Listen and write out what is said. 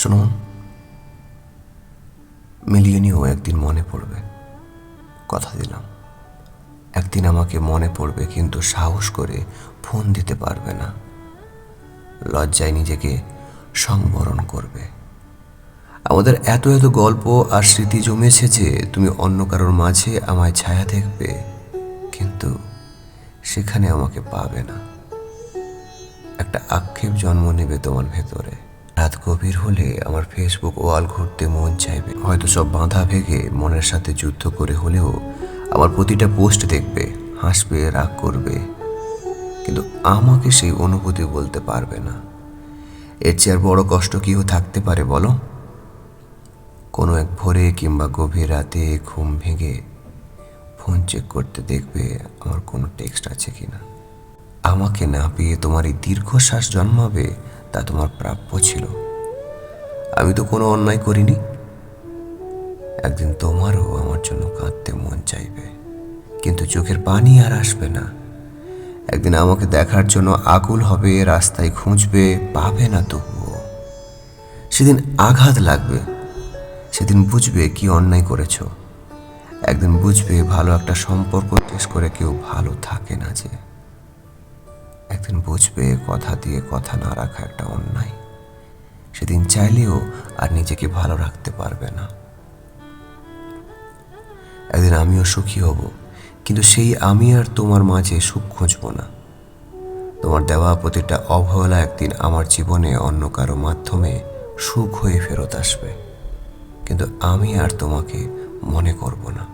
শুনুন, মিলিয়নিও একদিন মনে পড়বে, কথা দিলাম। একদিন আমাকে মনে পড়বে, কিন্তু সাহস করে ফোন দিতে পারবে না। লজ্জায় নিজেকে সংবরণ করবে। আমাদের এত এত গল্প আর স্মৃতি জমেছে যে তুমি অন্য কারোর মাঝে আমায় ছায়া দেখবে, কিন্তু সেখানে আমাকে পাবে না। একটা আক্ষেপ জন্ম নেবে তোমার ভেতরে। রাত গভীর হলে আমার ফেসবুক ওয়াল ঘুরতে মন চাইবে। হয়তো সব বাঁধা ভেঙে মনের সাথে যুদ্ধ করে হলেও আমার প্রতিটা পোস্ট দেখবে, হাসবে, রাগ করবে। কিন্তু আমাকে সেই অনুভূতি বলতে পারবে না। এর চেয়ে আর বড় কষ্ট কিও থাকতে পারে বলো? কোনো এক ভোরে কিংবা গভীর রাতে ঘুম ভেঙে ফোন চেক করতে দেখবে আমার কোনো টেক্সট আছে কি না আমাকে না পেয়ে তোমার এই দীর্ঘশ্বাস জন্মাবে তা তোমার প্রাপ্য ছিল। আমি তো কোনো অন্যায় করিনি। একদিন তোমারও আমার জন্য কাঁদতে মন চাইবে। কিন্তু চোখের পানি আর আসবে না। একদিন আমাকে দেখার জন্য আকুল হবে, রাস্তায় খুঁজবে, পাবে না তবুও। সেদিন আঘাত লাগবে। সেদিন বুঝবে কি অন্যায় করেছ। একদিন বুঝবে ভালো একটা সম্পর্ক শেষ করে কেউ ভালো থাকে না যে। একদিন বুঝবে কথা দিয়ে কথা না রাখা একটা অন্যায়। সেদিন চাইলেও আর নিজেকে ভালো রাখতে পারবে না। একদিন আমিও সুখী হব, কিন্তু সেই আমি আর তোমার মাঝে সুখ খুঁজব না। তোমার দেওয়া প্রতিটা অবহেলা একদিন আমার জীবনে অন্য কারও মাধ্যমে সুখ হয়ে ফেরত আসবে, কিন্তু আমি আর তোমাকে মনে করব না।